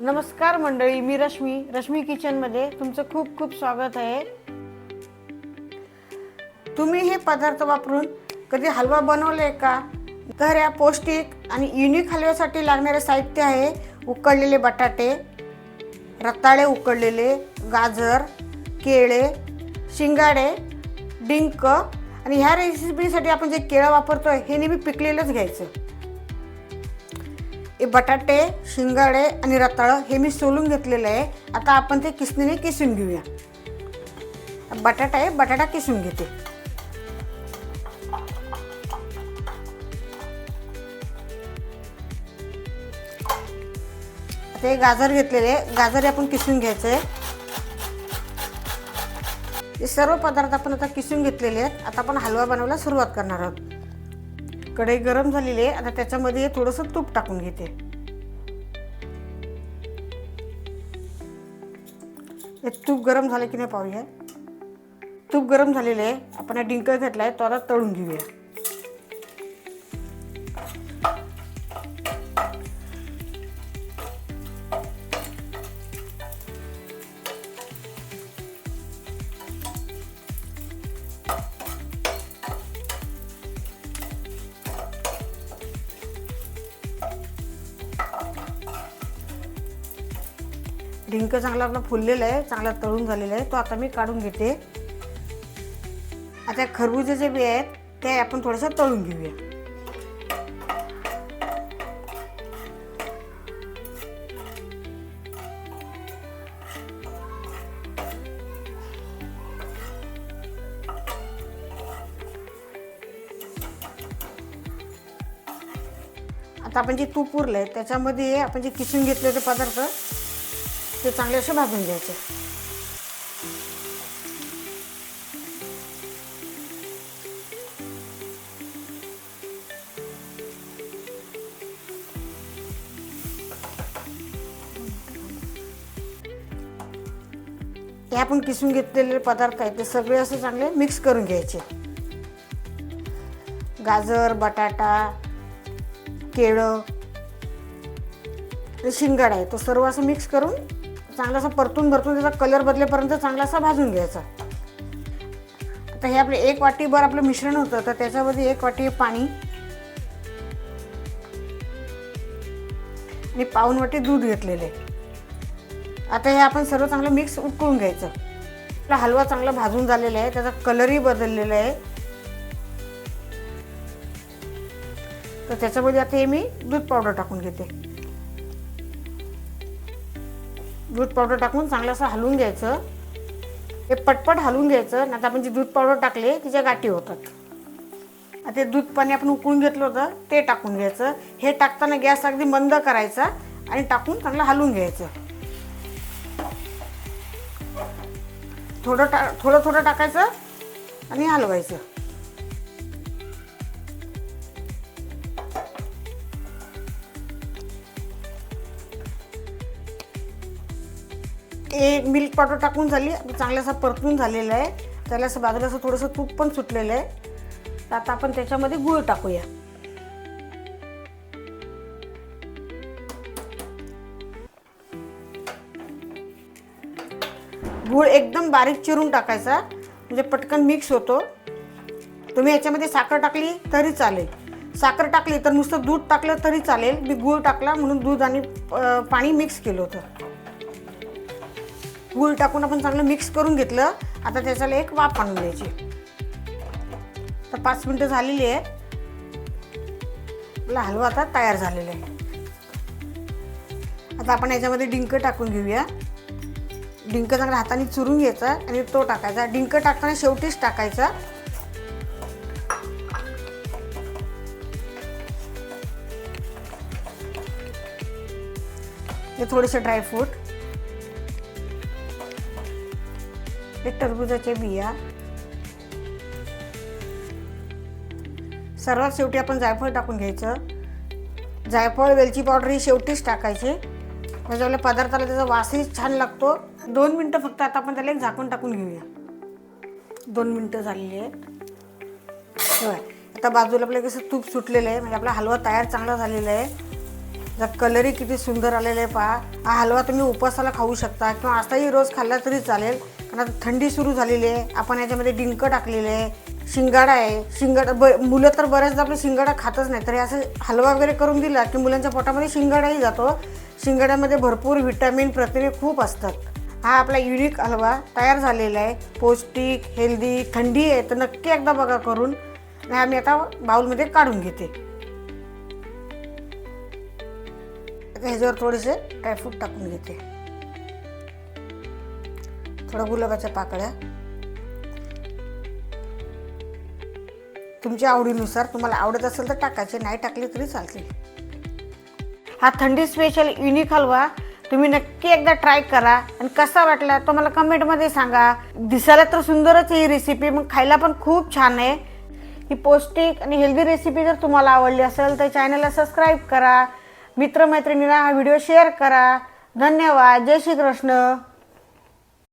नमस्कार मंडळी मी रश्मी रश्मी किचनमध्ये तुमचं खूप खूप स्वागत आहे. तुम्ही हे पदार्थ वापरून कधी हलवा बनवले का? तर या पौष्टिक आणि युनिक हलव्यासाठी लागणारे साहित्य आहे उकडलेले बटाटे रताळे उकडलेले गाजर केळे शिंगाडे डिंक आणि ह्या रेसिपीसाठी आपण जे केळं आहे हे नेहमी पिकलेलंच घ्यायचं. हे बटाटे शिंगाडे आणि रताळं हे मी सोलून घेतलेलं आहे. आता आपण ते किसणीने किसून घेऊया. बटाटा आहे बटाटा किसून घेते. आता हे गाजर घेतलेले आहे. गाजर आपण किसून घ्यायचं आहे. हे सर्व पदार्थ आपण आता किसून घेतलेले आहेत. आता आपण हलवा बनवायला सुरुवात करणार आहोत. कढई गरम झालेली आहे. आता त्याच्यामध्ये थोडंसं तूप टाकून घेते. हे तूप गरम झालं की नाही पाहूया. तूप गरम झालेलं आहे. आपण हा डिंक घेतला आहे तो आता तळून घेऊया. डिंक चांगला आपला फुललेला आहे चांगला तळून झालेला आहे. तो आता मी काढून घेते. आता खरबुजे जे बी आहेत ते आपण थोडंसं तळून घेऊया. आता आपण जे तूप उरलं आहे त्याच्यामध्ये आपण जे किसून घेतले होते पदार्थ ते चांगले असे भाजून घ्यायचे. हे आपण किसून घेतलेले पदार्थ आहेत ते सगळे असे चांगले मिक्स करून घ्यायचे. गाजर बटाटा केळं ते शिंगाड आहे तो सर्व असं मिक्स करून चांगला असा परतून भरतून त्याचा कलर बदलेपर्यंत चांगलासा भाजून घ्यायचा. आता हे आपले एक वाटीभर आपलं मिश्रण होतं तर त्याच्यामध्ये एक वाटी पाणी आणि पाऊन वाटी दूध घेतलेले. आता हे आपण सर्व चांगलं मिक्स उकळून घ्यायचं. आपला हलवा चांगला भाजून झालेला आहे त्याचा कलरही बदललेला आहे. तर त्याच्यामध्ये आता हे मी दूध पावडर टाकून घेते. दूध पावडर टाकून चांगलं असं हलवून घ्यायचं. हे पटपट हलवून घ्यायचं नाही आपण जे दूध पावडर टाकले तिच्या गाठी होतात. ते दूध पाणी आपण उकळून घेतलं होतं ते टाकून घ्यायचं. हे टाकताना गॅस अगदी मंद करायचा आणि टाकून चांगलं हलवून घ्यायचं. थोडं टा थोडं थोडं टाकायचं आणि हलवायचं. हे मिल्क पावडर टाकून झाली. चांगलं असं परतून झालेलं आहे. त्याला असं बाजूला असं थोडंसं तूप पण सुटलेलं आहे. तर आता आपण त्याच्यामध्ये गूळ टाकूया. गूळ एकदम बारीक चिरून टाकायचा. म्हणजे पटकन मिक्स होतो. तुम्ही याच्यामध्ये साखर टाकली तरी चालेल. साखर टाकली तर नुसतं दूध टाकलं तरी चालेल. मी गूळ टाकला म्हणून दूध आणि पाणी मिक्स केलं होतं. गूळ टाकून आपण चांगलं मिक्स करून घेतलं. आता त्याच्याला एक वाफ आणून द्यायची. तर पाच मिनटं झालेली आहे. आपला हलवा आता तयार झालेला आहे. आता आपण याच्यामध्ये डिंक टाकून घेऊया. डिंक चांगल्या हाताने चुरून घ्यायचा आणि तो टाकायचा. डिंक टाकताना शेवटीच टाकायचा. हे थोडेसे ड्रायफ्रूट. हे टरबुजाच्या बिया. सर्वात शेवटी आपण जायफळ टाकून घ्यायचं. जायफळ वेलची पावडर ही शेवटीच टाकायची. आपल्या पदार्थाला त्याचा वासही छान लागतो. दोन मिनटं फक्त आता आपण त्याला एक झाकून टाकून घेऊया. दोन मिनटं झालेली आहेत. आता बाजूला आपलं कसं तूप सुटलेलं आहे. म्हणजे आपला हलवा तयार चांगला झालेला आहे. जर कलरही किती सुंदर आलेला आहे पहा. हा हलवा तुम्ही उपासाला खाऊ शकता किंवा असाही रोज खाल्ला तरी चालेल. कारण आता थंडी सुरू झालेली आहे. आपण याच्यामध्ये डिंक टाकलेले आहे. शिंगाडा आहे. शिंगाडा ब मुलं तर बऱ्याचदा आपलं शिंगाडा खातच नाही तरी असं हलवा वगैरे करून दिला की मुलांच्या पोटामध्ये शिंगाडाही जातो. शिंगाड्यामध्ये भरपूर व्हिटॅमिन प्रथिने खूप असतात. हा आपला युनिक हलवा तयार झालेला आहे. पौष्टिक हेल्दी थंडी आहे तर नक्की एकदा बघा करून. आणि आम्ही आता बाउलमध्ये काढून घेते. ह्याच्यावर थोडेसे ड्रायफ्रूट टाकून घेते. थोडं गुलाबाच्या पाकळ्या. तुमच्या आवडीनुसार तुम्हाला आवडत असेल तर टाकायचे नाही टाकले तरी चालते हा थंडी स्पेशल युनिक हलवा तुम्ही नक्की एकदा ट्राय करा. आणि कसा वाटला तो मला कमेंटमध्ये सांगा. दिसायला तर सुंदरच ही रेसिपी मग खायला पण खूप छान आहे. ही पौष्टिक आणि हेल्दी रेसिपी जर तुम्हाला आवडली असेल तर चॅनलला सबस्क्राईब करा. मित्रमैत्रिणींना हा व्हिडिओ शेअर करा. धन्यवाद. जय श्री कृष्ण